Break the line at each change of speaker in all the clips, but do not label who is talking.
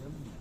him.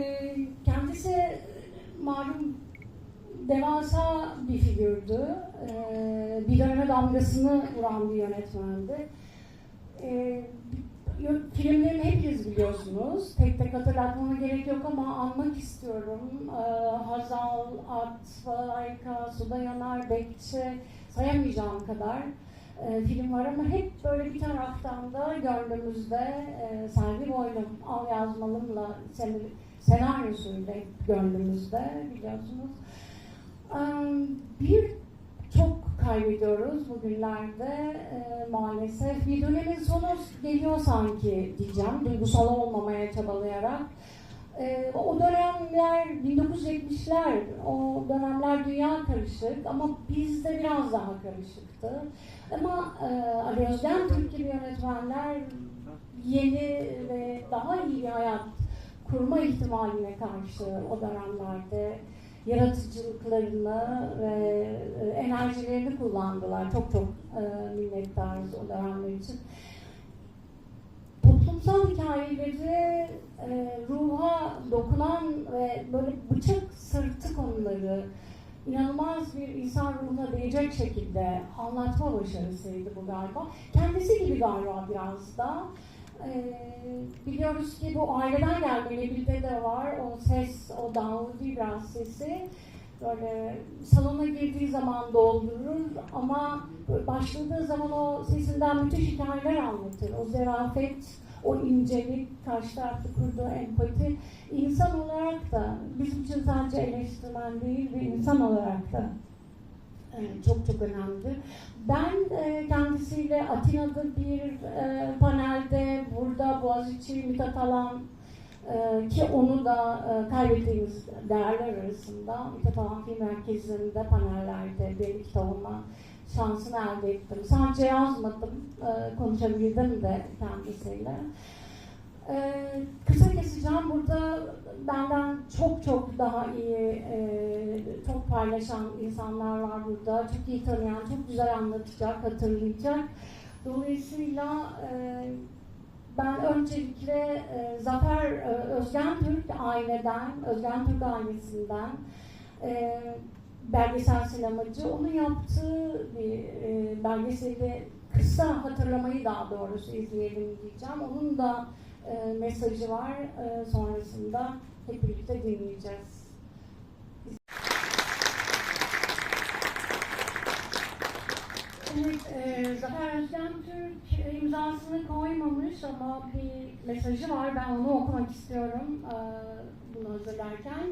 Ee, kendisi malum devasa bir figürdü. Ee, bir döneme damgasını vuran bir yönetmendi. Yö- filmlerini hepiniz biliyorsunuz. Tek tek hatırlatmama gerek yok ama anmak istiyorum. Ee, Hazal, At, Harika, Suda Yanar, Bekçi sayamayacağım kadar e, film var ama hep böyle bir taraftan da gönlümüzde e, Selvi Boylum, Al Yazmalım'la sen, senaryosuyla gönlümüzde biliyorsunuz. Ee, Bir çok kaybediyoruz bugünlerde e, maalesef. Bir dönemin sonu geliyor sanki diyeceğim, duygusal olmamaya çabalayarak. E, o dönemler 1970'ler, o dönemler dünya karışık ama bizde biraz daha karışıktı. Ama e, Ali Özgen Türk gibi yönetmenler yeni ve daha iyi bir hayat kurma ihtimaline karşı o dönemlerde yaratıcılıklarını ve e, enerjilerini kullandılar. Çok çok e, minnettarız o dönemler için. Toplumsal hikayeleri e, ruha dokunan ve böyle bıçak sırtı konuları inanılmaz bir insan ruhuna değecek şekilde anlatma başarısıydı bu galiba. Kendisi gibi galiba biraz da. Ee, biliyoruz ki bu aileden gelmeli bir de var. O ses, o Davudi biraz sesi böyle salona girdiği zaman doldurur ama başladığı zaman o sesinden müthiş hikayeler anlatır. O zerafet, o incelik, karşı tarafta kurduğu empati insan olarak da bizim için sadece eleştirmen değil bir insan olarak da e, çok çok önemli. Ben e, kendisiyle Atina'da bir e, panelde, burada Boğaziçi Mithat Alan e, ki onu da e, kaybettiğimiz değerler arasında Mithat Alan Film Merkezi'nde panellerde bir kitabıma şansını elde ettim. Sadece yazmadım, e, konuşabildim de kendisiyle. Ee, kısa keseceğim. Burada benden çok çok daha iyi, e, çok paylaşan insanlar var burada. Çok iyi tanıyan, çok güzel anlatacak, hatırlayacak. Dolayısıyla e, ben öncelikle e, Zafer e, Özgen Türk aileden, Özgen Türk ailesinden e, belgesel sinemacı. Onun yaptığı bir e, belgeseli kısa hatırlamayı daha doğrusu izleyelim diyeceğim. Onun da e, mesajı var. E, sonrasında hep birlikte dinleyeceğiz. Evet, e, Zafer Özgen Türk imzasını koymamış ama bir mesajı var. Ben onu okumak istiyorum e, bunu hazırlarken.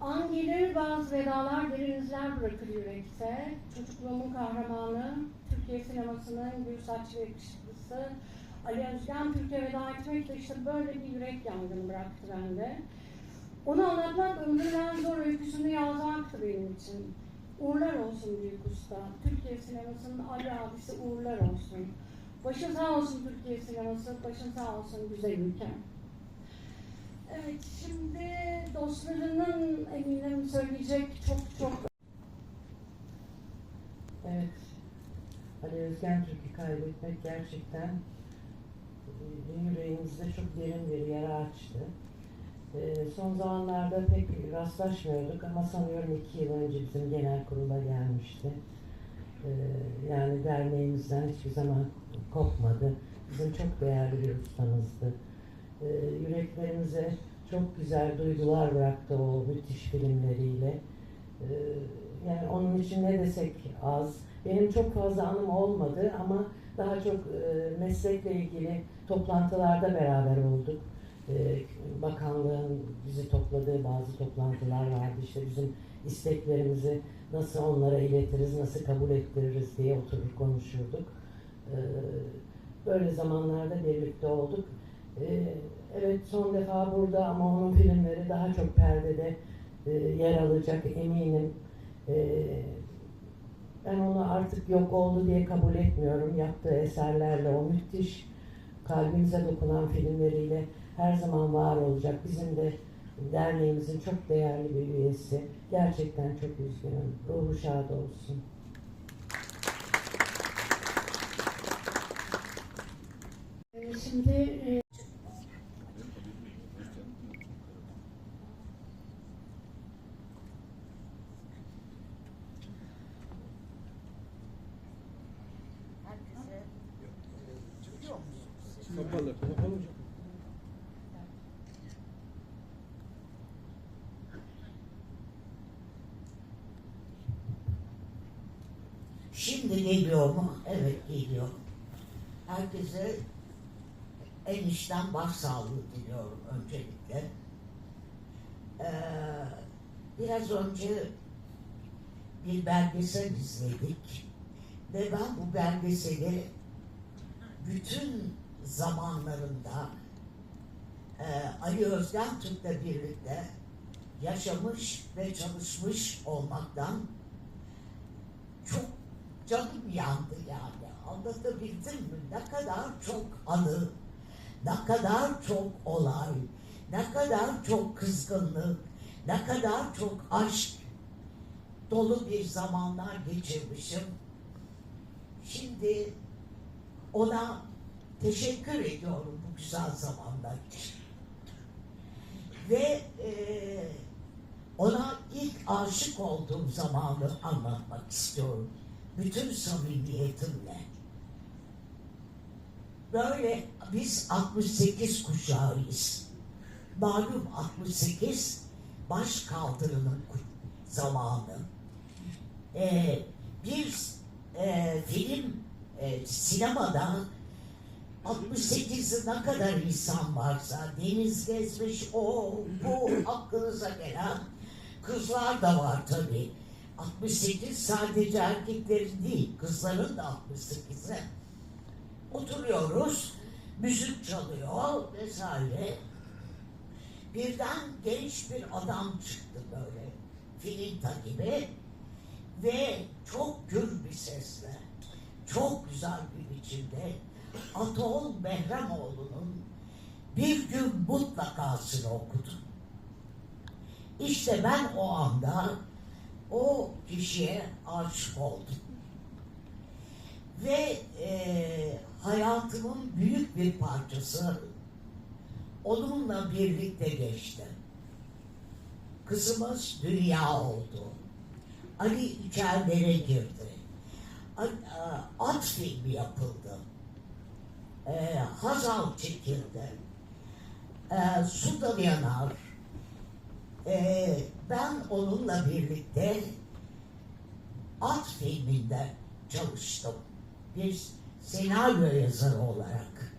An gelir bazı vedalar derin izler bırakır yürekte. Çocukluğumun kahramanı, Türkiye sinemasının gül saçlı yakışıklısı, Ali Özgen Türkiye veda etmek de işte böyle bir yürek yangını bıraktı bende. Onu anlatmak ömrümün en zor öyküsünü yazmaktı benim için. Uğurlar olsun büyük usta. Türkiye sinemasının Ali abisi uğurlar olsun. Başın sağ olsun Türkiye sineması, başın sağ olsun güzel ülke. Evet, şimdi dostlarının eminim söyleyecek çok çok
Evet. Ali Özgen Türk'ü kaybetmek gerçekten e, yüreğimizde çok derin bir yara açtı. E, son zamanlarda pek rastlaşmıyorduk ama sanıyorum iki yıl önce bizim genel kurula gelmişti. E, yani derneğimizden hiçbir zaman kopmadı. Bizim çok değerli bir ustamızdı. E, yüreklerimize çok güzel duygular bıraktı o müthiş filmleriyle. E, yani onun için ne desek az. Benim çok fazla anım olmadı ama daha çok e, meslekle ilgili toplantılarda beraber olduk. E, bakanlığın bizi topladığı bazı toplantılar vardı. İşte bizim isteklerimizi nasıl onlara iletiriz, nasıl kabul ettiririz diye oturup konuşurduk. E, böyle zamanlarda birlikte olduk. E, evet son defa burada ama onun filmleri daha çok perdede e, yer alacak eminim. Ee, ben onu artık yok oldu diye kabul etmiyorum. Yaptığı eserlerle, o müthiş kalbimize dokunan filmleriyle her zaman var olacak. Bizim de derneğimizin çok değerli bir üyesi. Gerçekten çok üzgünüm. Ruhu şad olsun.
Ee, Şimdi e,
Herkese
Kapalı, kapalı.
Şimdi geliyor mu? Evet geliyor. Herkese en içten başsağlığı diliyorum öncelikle. Ee, biraz önce bir belgesel izledik ve ben bu belgeseli bütün zamanlarında e, Ali Özgen Türk'le birlikte yaşamış ve çalışmış olmaktan çok canım yandı yani. Anlatabildim mi? Ne kadar çok anı, ne kadar çok olay, ne kadar çok kızgınlık, ne kadar çok aşk dolu bir zamanlar geçirmişim. Şimdi ona teşekkür ediyorum bu güzel zamanlar. Ve eee ona ilk aşık olduğum zamanı anlatmak istiyorum. Bütün samimiyetimle. Böyle biz 68 kuşağıyız. Malum 68 baş kaldırının zamanı. Ee, bir e, film e, sinemada 68'de ne kadar insan varsa deniz gezmiş o bu aklınıza gelen kızlar da var tabii. 68 sadece erkeklerin değil kızların da 68'e. Oturuyoruz müzik çalıyor vesaire. Birden genç bir adam çıktı böyle filinta gibi ve çok gür bir sesle çok güzel bir biçimde Atol Behramoğlu'nun bir gün mutlakasını okudu. İşte ben o anda o kişiye aşık oldum. Ve e, hayatımın büyük bir parçası onunla birlikte geçti. Kızımız dünya oldu. Ali içerilere girdi. At filmi yapıldı. E, Hazal çekildi. E, Sudan Yanar. E, ben onunla birlikte At filminde çalıştım. Bir senaryo yazarı olarak.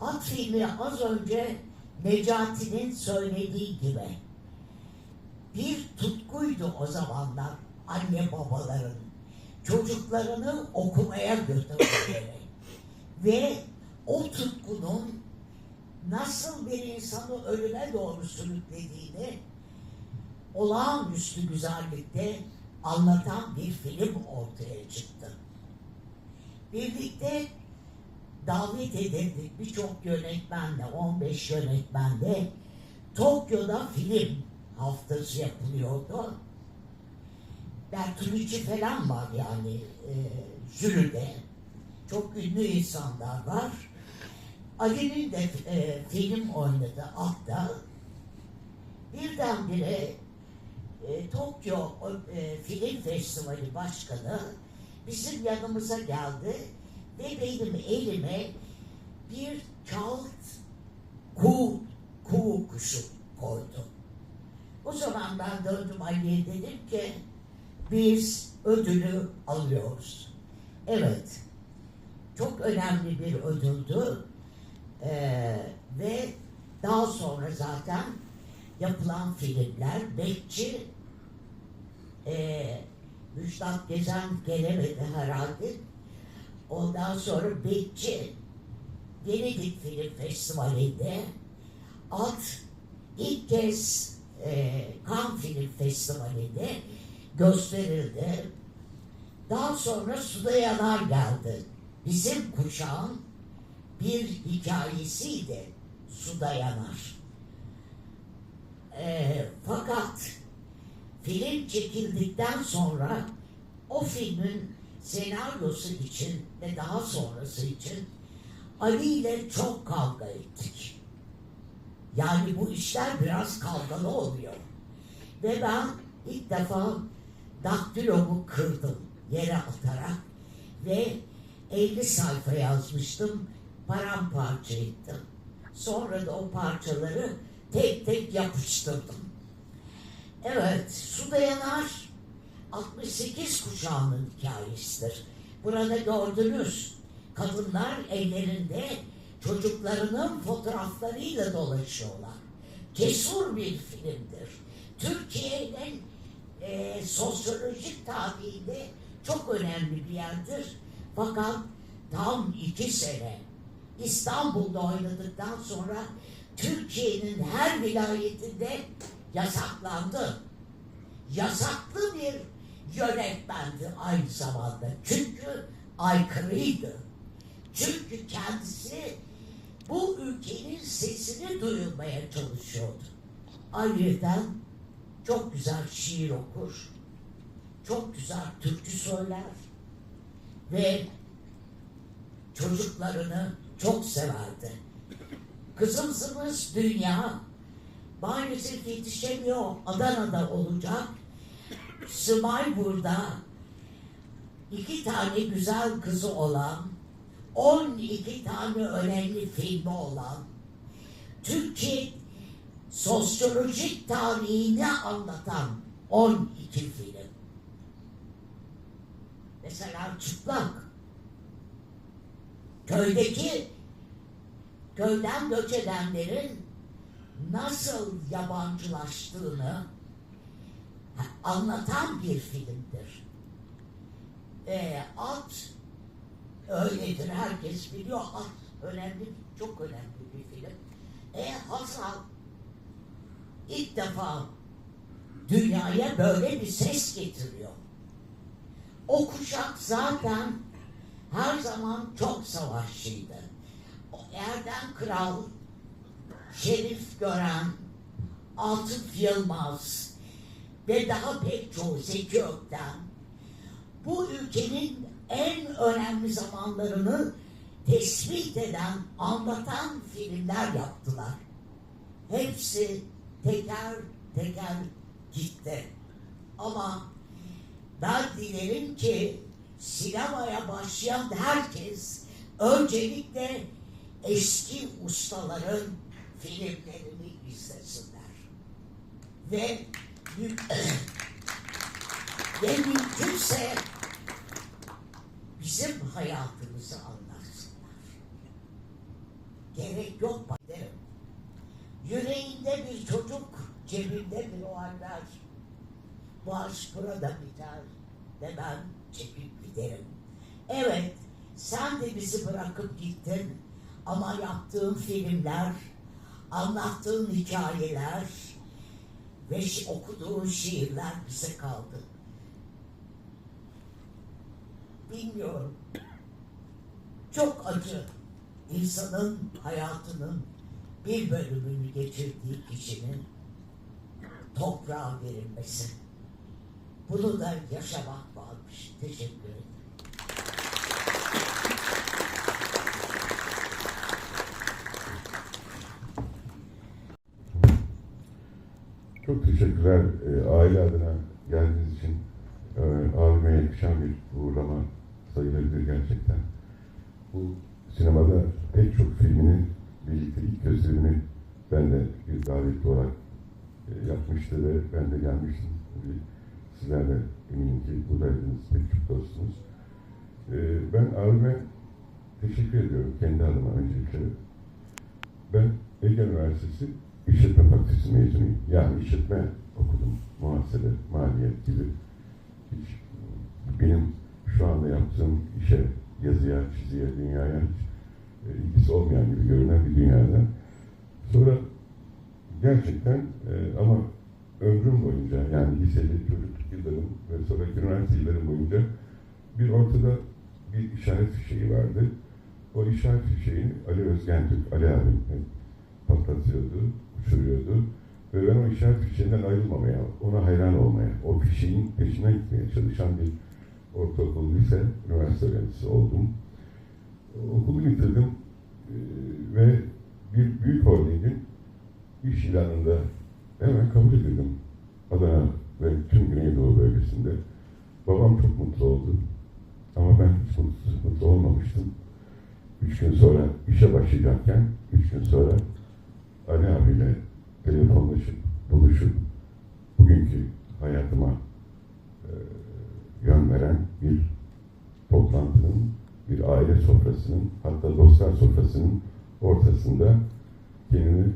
At filmi az önce Necati'nin söylediği gibi bir tutkuydu o zamanlar anne babaların çocuklarını okumaya götürmeleri ve o tutkunun nasıl bir insanı ölüme doğru sürüklediğini olağanüstü güzellikte anlatan bir film ortaya çıktı. Birlikte davet edildik birçok yönetmenle, 15 yönetmenle Tokyo'da film haftası yapılıyordu. Bertolucci falan var yani e, jüride. Çok ünlü insanlar var. Ali'nin de e, film oynadı hatta. Birdenbire e, Tokyo e, Film Festivali Başkanı bizim yanımıza geldi ve benim elime bir kağıt kuğu, kuğu kuşu koydu. O zaman ben döndüm Ali'ye dedim ki biz ödülü alıyoruz. Evet, çok önemli bir ödüldü. Ee, ve daha sonra zaten yapılan filmler Bekçi e, Müjdat Gezen gelemedi herhalde. Ondan sonra Bekçi Venedik Film Festivali'nde At ilk kez e, Cannes Film Festivali'nde gösterildi. Daha sonra Suda Yanar geldi. Bizim kuşağın bir hikayesiydi Suda Yanar. E, fakat film çekildikten sonra o filmin senaryosu için ve daha sonrası için Ali ile çok kavga ettik. Yani bu işler biraz kavgalı oluyor. Ve ben ilk defa daktilomu kırdım yere atarak ve 50 sayfa yazmıştım, paramparça ettim. Sonra da o parçaları tek tek yapıştırdım. Evet, Su Dayanar 68 kuşağının hikayesidir. Burada gördünüz, kadınlar ellerinde çocuklarının fotoğraflarıyla dolaşıyorlar. Cesur bir filmdir. Türkiye'nin e, sosyolojik tarihinde çok önemli bir yerdir. Fakat tam iki sene İstanbul'da oynadıktan sonra Türkiye'nin her vilayetinde yasaklandı. Yasaklı bir yönetmendi aynı zamanda. Çünkü aykırıydı. Çünkü kendisi bu ülkenin sesini duyurmaya çalışıyordu. Ayrıca çok güzel şiir okur, çok güzel türkü söyler ve çocuklarını çok severdi. Kızımızımız dünya maalesef yetişemiyor. Adana'da olacak. Smay burada iki tane güzel kızı olan 12 tane önemli filmi olan Türkiye sosyolojik tarihini anlatan 12 film. Mesela Çıplak. Köydeki köyden göç edenlerin nasıl yabancılaştığını anlatan bir filmdir. Ee, at öyledir herkes biliyor. At önemli, çok önemli bir film. E Hasan ilk defa dünyaya böyle bir ses getiriyor. O kuşak zaten her zaman çok savaşçıydı. O Erdem Kral, Şerif Gören, Atıf Yılmaz ve daha pek çoğu Zeki Ökten bu ülkenin en önemli zamanlarını tespit eden, anlatan filmler yaptılar. Hepsi teker teker gitti. Ama ben dilerim ki sinemaya başlayan herkes öncelikle eski ustaların filmlerini izlesinler. Ve ve mümkünse bizim hayatımızı anlatsınlar. Gerek yok derim. Yüreğinde bir çocuk, cebinde bir oğlanlar. Bu aşk burada biter ve ben çekip giderim. Evet, sen de bizi bırakıp gittin ama yaptığın filmler, anlattığın hikayeler ve okuduğun şiirler bize kaldı. Bilmiyorum. Çok acı. İnsanın hayatının bir bölümünü geçirdiği kişinin toprağa verilmesi. Bunu da yaşamak varmış. Teşekkür ederim.
Çok teşekkürler e, aile adına geldiğiniz için. E, abime yakışan bir uğurlama sayılabilir gerçekten. Bu sinemada pek çok filminin birlikte ilk gösterimini ben de bir davetli olarak e, yapmıştı ve ben de gelmiştim. Sizler de eminim ki buradaydınız pek çok dostunuz. E, ben abime teşekkür ediyorum kendi adıma öncelikle. Ben Ege Üniversitesi İşletme Fakültesi mezunuyum. Yani işletme okudum. Muhasebe, maliyet gibi. Hiç benim şu anda yaptığım işe, yazıya, çiziye, dünyaya hiç e, ilgisi olmayan gibi görünen bir dünyada. Sonra gerçekten e, ama ömrüm boyunca yani liseli çocukluk yıllarım ve sonra üniversite yıllarım boyunca bir ortada bir işaret fişeği vardı. O işaret fişeğini Ali Özgentürk, Ali abim e, patlatıyordu, uçuruyordu. Ve ben o işaret fişeğinden ayrılmamaya, ona hayran olmaya, o fişeğin peşinden gitmeye çalışan bir ortaokul, lise, üniversite öğrencisi oldum. Okulu bitirdim ve bir büyük holdingin iş ilanında hemen kabul edildim. Adana ve tüm Güneydoğu bölgesinde. Babam çok mutlu oldu. Ama ben hiç mutlu, mutlu olmamıştım. Üç gün sonra işe başlayacakken, üç gün sonra Ali abiyle telefonlaşıp, buluşup bugünkü hayatıma e, yön veren bir toplantının, bir aile sofrasının, hatta dostlar sofrasının ortasında kendimi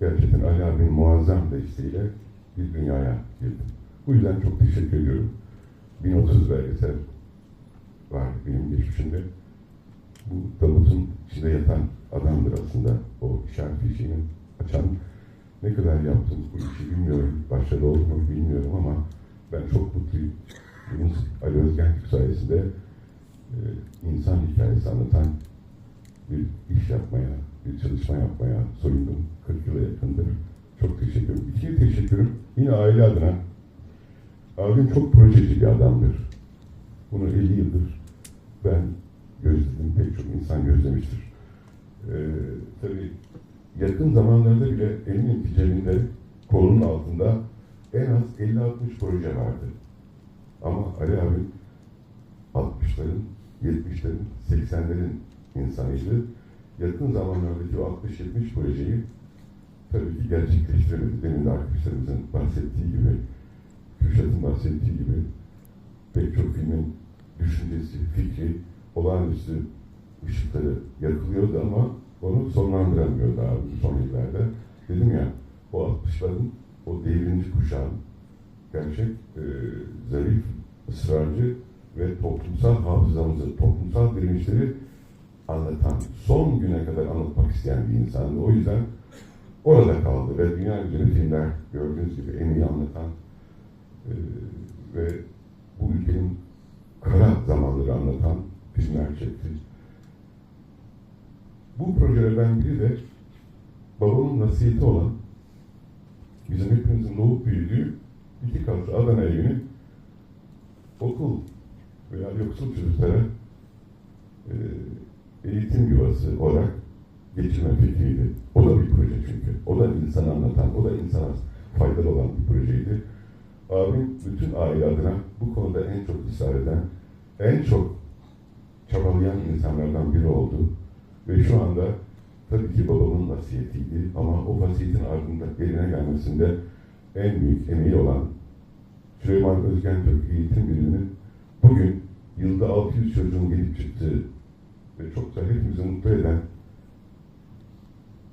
gerçekten Ali abinin muazzam desteğiyle bir dünyaya girdim. Bu yüzden çok teşekkür ediyorum. 1030 belgesel var benim geçmişimde. Bu tabutun içinde yatan adamdır aslında o fişeğinin açan. Ne kadar yaptım bu işi bilmiyorum. Başarılı oldum mu bilmiyorum ama ben çok mutluyum. Benim Ali Özgentürk sayesinde e, insan hikayesi anlatan bir iş yapmaya, bir çalışma yapmaya soyundum. 40 yıla yakındır. Çok teşekkür ederim. İkinci teşekkürüm yine aile adına. Abim çok projeci bir adamdır. Bunu 50 yıldır ben gözledim, pek çok insan gözlemiştir. Ee, tabii yakın zamanlarda bile elimin cebinde kolunun altında en az 50-60 proje vardı. Ama Ali abi 60'ların, 70'lerin, 80'lerin insanıydı. Yakın zamanlardaki o 60-70 projeyi tabii ki gerçekleştiremedi. Demin de arkadaşlarımızın bahsettiği gibi, Kürşat'ın bahsettiği gibi pek çok filmin düşüncesi, fikri, olağanüstü ışıkları yakılıyordu ama onu sonlandıramıyordu abi son yıllarda. Dedim ya, o 60'ların, o devrimci kuşağın gerçek e, zarif, ısrarcı ve toplumsal hafızamızı, toplumsal direnişleri anlatan, son güne kadar anlatmak isteyen bir insandı. O yüzden orada kaldı ve dünya güzeli filmler gördüğünüz gibi en iyi anlatan e, ve bu ülkenin kara zamanları anlatan filmler çekti. Bu projelerden biri de babamın nasihati olan bizim hepimizin doğup büyüdüğü iki katlı Adana evini okul veya yoksul çocuklara e, eğitim yuvası olarak geçirme fikriydi. O da bir proje çünkü. O da insanı anlatan, o da insana faydalı olan bir projeydi. Abim bütün aile adına bu konuda en çok ısrar eden, en çok çabalayan insanlardan biri oldu. Ve şu anda tabii ki babamın vasiyetiydi ama o vasiyetin ardında eline gelmesinde en büyük emeği olan Süleyman Özgentürk Eğitim Birimi'nin bugün yılda 600 çocuğun gelip çıktığı ve çok da hepimizi mutlu eden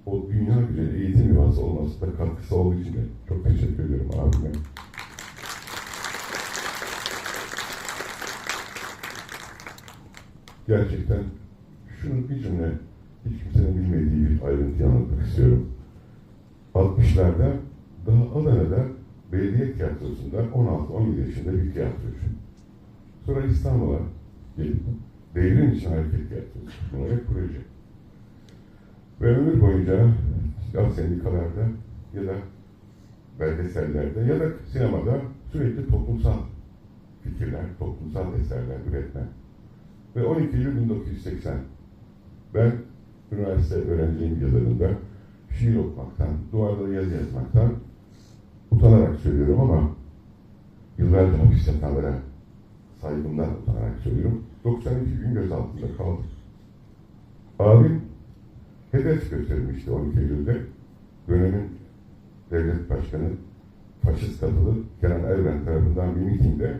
o dünya güzeli eğitim yuvası olması da katkısı olduğu için de çok teşekkür ediyorum abime. Gerçekten şunu bir cümle hiç kimsenin bilmediği bir ayrıntı anlatmak istiyorum. 60'larda daha Adana'da belediye tiyatrosunda 16-17 yaşında bir tiyatrocu. Sonra İstanbul'a gelip devrim için hareket tiyatrosu. Hep proje. Ve ömür boyunca ya sendikalarda ya da belgesellerde ya da sinemada sürekli toplumsal fikirler, toplumsal eserler üretme. Ve 12 Eylül 1980 ben üniversite öğrenciyim yıllarında şiir okumaktan, duvarlara yazı yazmaktan utanarak söylüyorum ama yıllarca hapis yatanlara saygımdan utanarak söylüyorum. 92 gün gözaltında kaldım. Abim hedef göstermişti 12 Eylül'de. Dönemin devlet başkanı faşist katılı Kenan Erben tarafından bir mitingde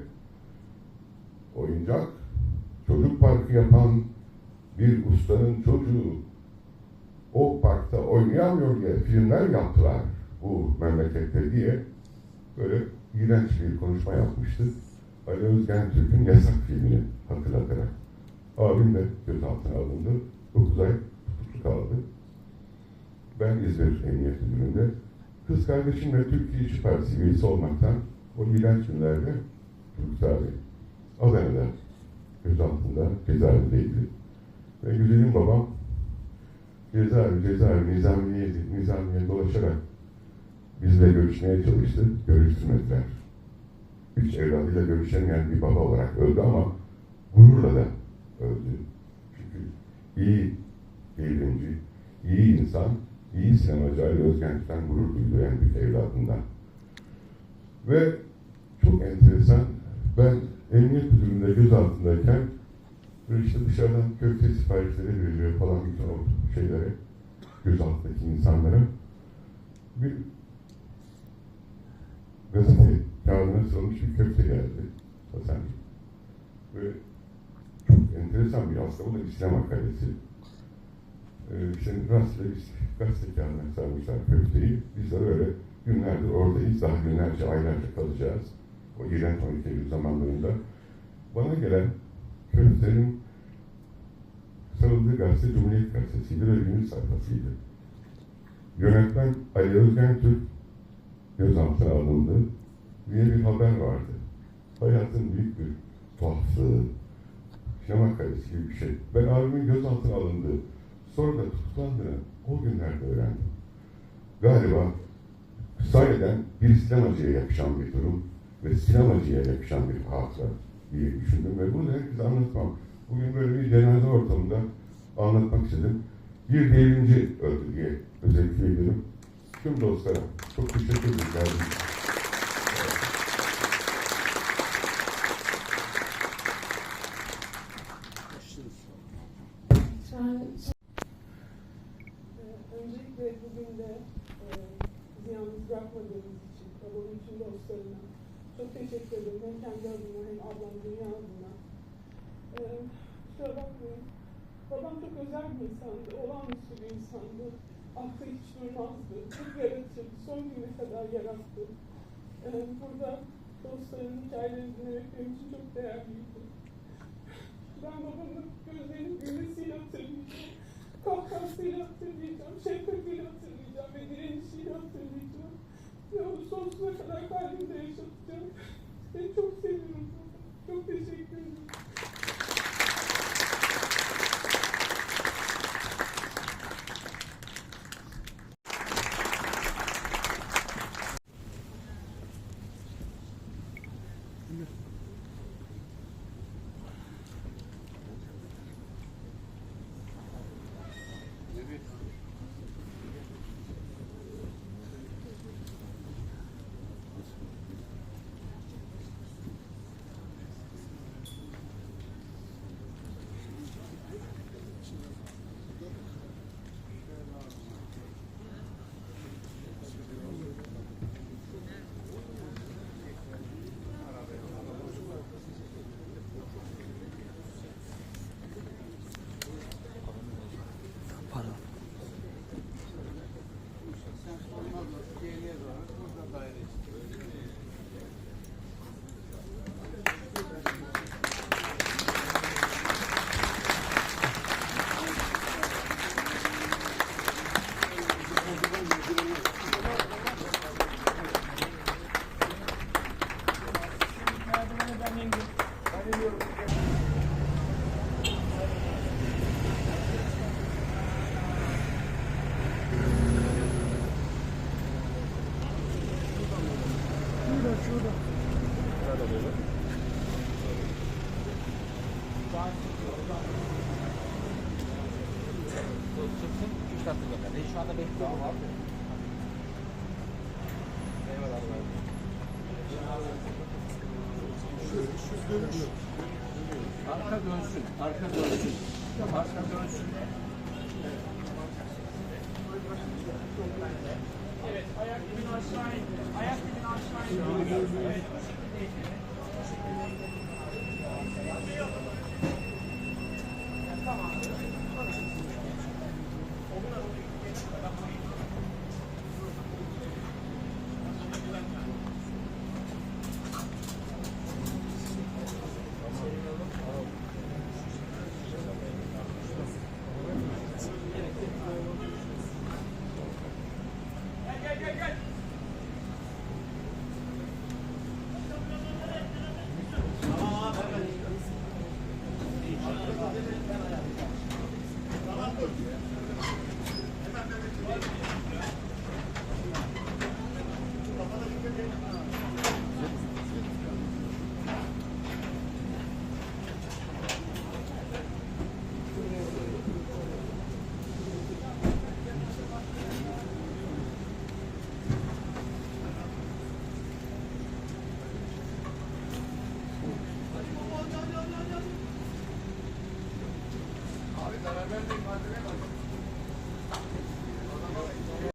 oyuncak çocuk parkı yapan bir ustanın çocuğu o parkta oynayamıyor diye filmler yaptılar bu memlekette diye böyle iğrenç bir konuşma yapmıştı. Ali Özgen Türk'ün yasak filmini hatırlatarak. Abim de gözaltına alındı. 9 ay tutuklu kaldı. Ben İzmir Emniyet Müdürlüğü'nde kız kardeşim ve Türkiye İşçi Partisi üyesi olmaktan o iğrenç günlerde Turgut abi Adana'da gözaltında cezaevindeydi. Ve güzelim babam cezaevi, cezaevi, nizamiye, nizamiye dolaşarak bizle görüşmeye çalıştı. Görüştürmediler. Üç evladıyla görüşemeyen bir baba olarak öldü ama gururla da öldü. Çünkü iyi devrimci, iyi insan, iyi sinemacı Ali Özgenç'ten gurur duydu en büyük evladından. Ve çok enteresan, ben emniyet müdürlüğünde gözaltındayken böyle işte dışarıdan köfte siparişleri veriliyor falan bir ton o şeylere, gözaltındaki insanlara. Bir gazete kağıdına sarılmış bir köfte geldi. Hasan. Ve çok enteresan bir aslında bu da bir sinema karesi. Ee, işte rastla gazete kağıdına sarmışlar köfteyi. Biz de öyle günlerdir oradayız. Daha günlerce, aylarca kalacağız. O 12 Eylül zamanlarında. Bana gelen köftenin sarıldığı gazete Cumhuriyet Gazetesi'ydi ve günün sayfasıydı. Yönetmen Ali Özgen Türk gözaltına alındı diye bir haber vardı. Hayatın büyük bir tuhaflığı, sinema karesi gibi bir şey. Ben abimin gözaltına alındığı, sonra da tutuklandığını o günlerde öğrendim. Galiba sahiden bir sinemacıya yakışan bir durum ve sinemacıya yakışan bir hatıra diye düşündüm ve bunu herkese anlatmam. Bugün böyle bir cenaze ortamında anlatmak istedim. Bir devrimci öldü diye özellikle ederim. Tüm dostlara çok teşekkür ederim. geldiğiniz için.
Sen
Ee, Öncelikle bugün de e, bizi yalnız bırakmadığınız için, babamın tüm dostlarına çok teşekkür ederim. Hem adıma hem ablam dünya adına. Ee, kusura bakmayın. Babam çok özel bir insandı, olağanüstü bir insandı. Aklı hiç durmazdı, çok yaratıcı, son güne kadar yarattı. Ee, burada dostlarımın hikayelerini dinlemek benim için çok değerliydi. Ben babamın gözlerinin gülmesiyle hatırlayacağım. Kahkahasıyla hatırlayacağım, şefkatiyle hatırlayacağım ve direnişiyle hatırlayacağım. Ve onu sonsuza kadar kalbimde yaşatacağım. Seni çok seviyorum. Çok teşekkür ederim.